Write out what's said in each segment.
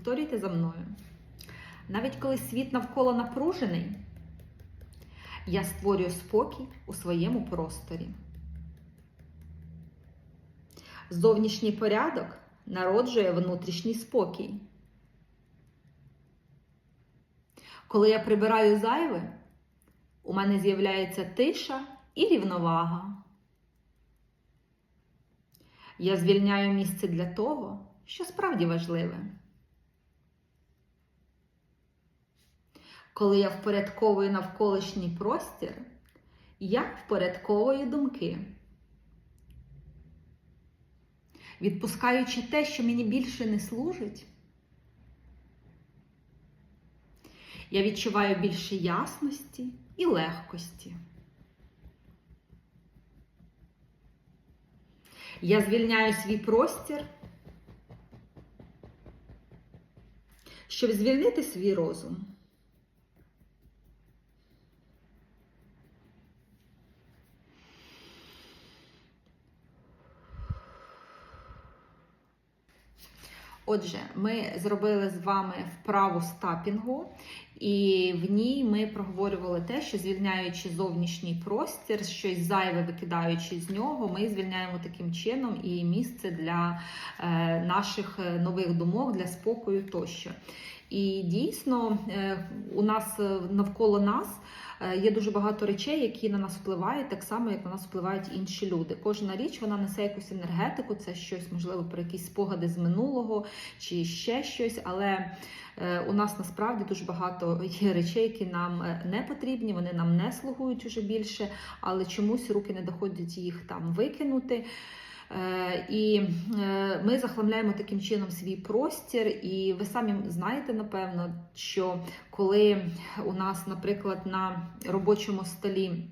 Повторюйте за мною. Навіть коли світ навколо напружений, я створюю спокій у своєму просторі. Зовнішній порядок народжує внутрішній спокій. Коли я прибираю зайве, у мене з'являється тиша і рівновага. Я звільняю місце для того, що справді важливе. Коли я впорядковую навколишній простір, я впорядковую думки. Відпускаючи те, що мені більше не служить, я відчуваю більше ясності і легкості. Я звільняю свій простір, щоб звільнити свій розум. Отже, ми зробили з вами вправу стапінгу, і в ній ми проговорювали те, що звільняючи зовнішній простір, щось зайве викидаючи з нього, ми звільняємо таким чином і місце для е, наших нових думок, для спокою тощо. І дійсно е, у нас е, навколо нас е, є дуже багато речей, які на нас впливають, так само як на нас впливають інші люди. Кожна річ вона несе якусь енергетику, це щось можливо про якісь спогади з минулого чи ще щось. Але у нас насправді дуже багато є речей, які нам не потрібні, вони нам не слугують уже більше, але чомусь руки не доходять їх там викинути. Е, І е, ми захламляємо таким чином свій простір, і ви самі знаєте, напевно, що коли у нас, наприклад, на робочому столі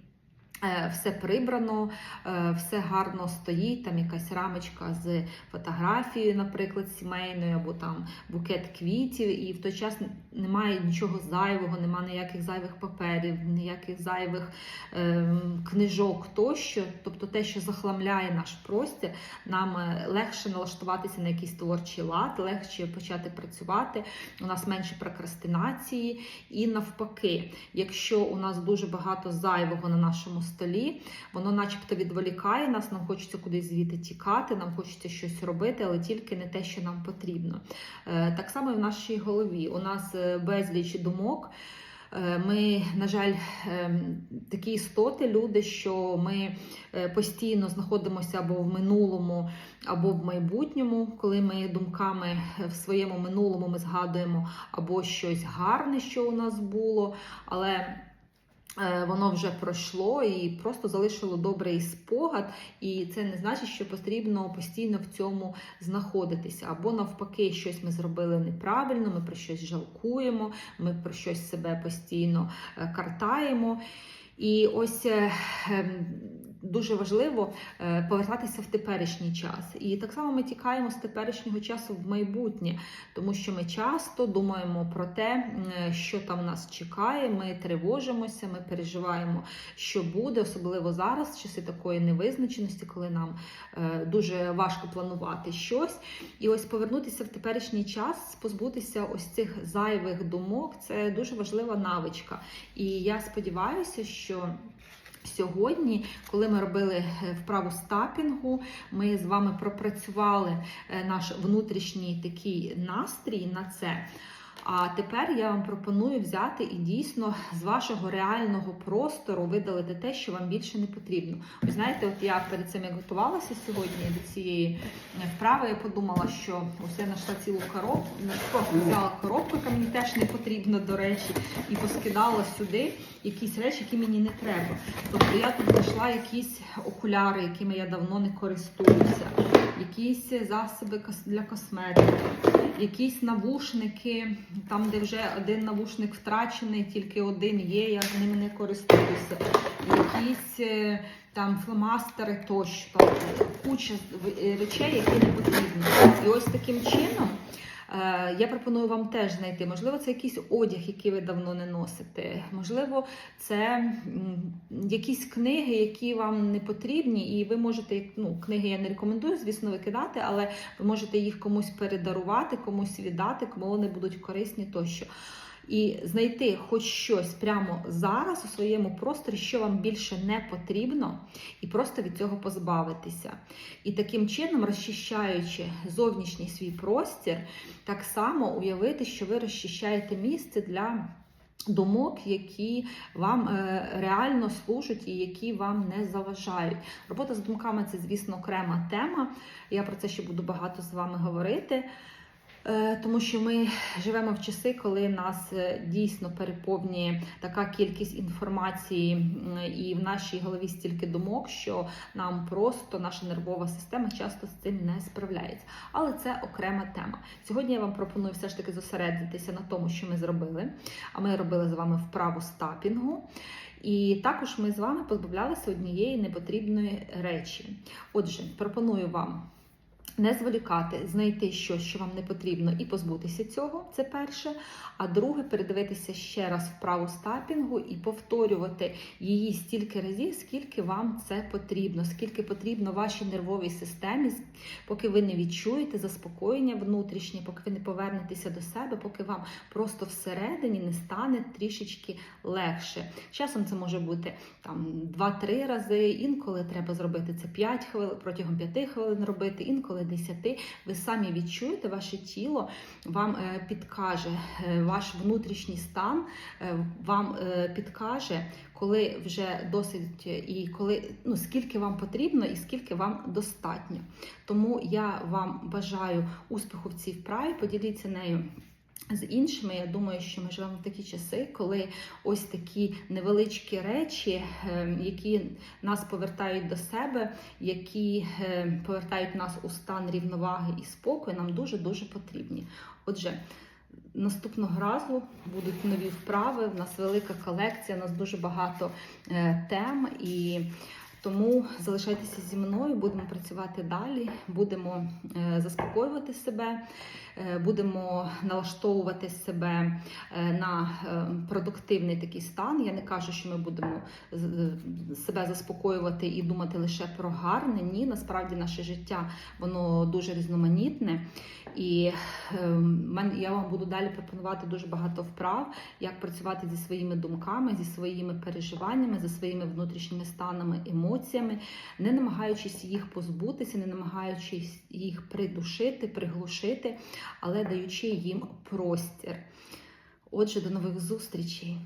все прибрано, е, все гарно стоїть, там якась рамочка з фотографією, наприклад, сімейною, або там букет квітів, і в той час немає нічого зайвого, немає ніяких зайвих паперів, ніяких зайвих ем, книжок тощо. Тобто те, що захламляє наш простір, нам е, легше налаштуватися на якийсь творчий лад, легше почати працювати. У нас менше прокрастинації, і навпаки, якщо у нас дуже багато зайвого на нашому столі, воно, начебто, відволікає нас, нам хочеться кудись звідти тікати, нам хочеться щось робити, але тільки не те, що нам потрібно. Е, Так само і в нашій голові. У нас е, безліч думок. Е, Ми, на жаль, такі істоти, люди, що ми постійно знаходимося або в минулому, або в майбутньому, коли ми думками в своєму минулому ми згадуємо або щось гарне, що у нас було, але воно вже пройшло і просто залишило добрий спогад, і це не значить, що потрібно постійно в цьому знаходитися. Або навпаки, щось ми зробили неправильно, ми про щось жалкуємо, ми про щось себе постійно е, картаємо. І ось е, ем, дуже важливо е, повертатися в теперішній час. І так само ми тікаємо з теперішнього часу в майбутнє, тому що ми часто думаємо про те, що там нас чекає. Ми тривожимося, ми переживаємо, що буде, особливо зараз, часи такої невизначеності, коли нам е, дуже важко планувати щось. І ось повернутися в теперішній час, позбутися ось цих зайвих думок це дуже важлива навичка. І я сподіваюся, що Сьогодні, коли ми робили е, вправу стапінгу, ми з вами пропрацювали е, наш внутрішній такий настрій на це. А тепер я вам пропоную взяти і дійсно з вашого реального простору видалити те, що вам більше не потрібно. Ви знаєте, от я перед цим як готувалася сьогодні до цієї вправи, я подумала, що ось я знайшла цілу коробку, не просто взяла коробку, яка мені теж не потрібна, до речі, і поскидала сюди якісь речі, які мені не треба. Тобто я тут знайшла якісь окуляри, якими я давно не користуюся, якісь засоби для косметики, якісь навушники, там, де вже один навушник втрачений, тільки один є, я ними не користуюся. Якісь е, там фломастери тощо, куча е, речей, які не потрібні. І ось таким чином. Е, Я пропоную вам теж знайти. Можливо, це якийсь одяг, який ви давно не носите. Можливо, це якісь книги, які вам не потрібні, і ви можете ну, книги я не рекомендую, звісно, викидати, але ви можете їх комусь передарувати, комусь віддати, кому вони будуть корисні тощо. І знайти хоч щось прямо зараз у своєму просторі, що вам більше не потрібно, і просто від цього позбавитися. І таким чином, розчищаючи зовнішній свій простір, так само уявити, що ви розчищаєте місце для. Думок, які вам е, реально служать і які вам не заважають. Робота з думками це, звісно, окрема тема. Я про це ще буду багато з вами говорити. Е, Тому що ми живемо в часи, коли нас е, дійсно переповнює така кількість інформації, і в нашій голові стільки думок, що нам просто наша нервова система часто з цим не справляється. Але це окрема тема. Сьогодні я вам пропоную все ж таки зосередитися на тому, що ми зробили. А ми робили з вами вправу стапінгу. І також ми з вами позбавлялися однієї непотрібної речі. Отже, пропоную вам не зволікати, знайти щось, що вам не потрібно, і позбутися цього. Це перше. А друге, передивитися ще раз вправу стапінгу і повторювати її стільки разів, скільки вам це потрібно, скільки потрібно вашій нервовій системі, поки ви не відчуєте заспокоєння внутрішнє, поки ви не повернетеся до себе, поки вам просто всередині не стане трішечки легше. Часом це може бути там 2-3 рази, інколи треба зробити це 5 хвилин, протягом 5 хвилин робити, інколи 10. Ви самі відчуєте, ваше тіло вам е, підкаже, е, ваш внутрішній стан е, вам підкаже, коли вже досить і коли ну скільки вам потрібно і скільки вам достатньо. Тому я вам бажаю успіху в цій вправі. Поділіться нею. З іншими, я думаю, що ми живемо в такі часи, коли ось такі невеличкі речі, е, які нас повертають до себе, які е, повертають нас у стан рівноваги і спокою, нам дуже дуже потрібні. Отже, наступного разу будуть нові вправи. В нас велика колекція, у нас дуже багато е, тем і. Тому залишайтеся зі мною, будемо працювати далі, будемо е, заспокоювати себе, е, будемо налаштовувати себе е, на продуктивний такий стан. Я не кажу, що ми будемо себе заспокоювати і думати лише про гарне. Ні, насправді наше життя воно дуже різноманітне. І е, мен- я вам буду далі пропонувати дуже багато вправ, як працювати зі своїми думками, зі своїми переживаннями, зі своїми внутрішніми станами, емоціями, не намагаючись їх позбутися, не намагаючись їх придушити, приглушити, але даючи їм простір. Отже, до нових зустрічей!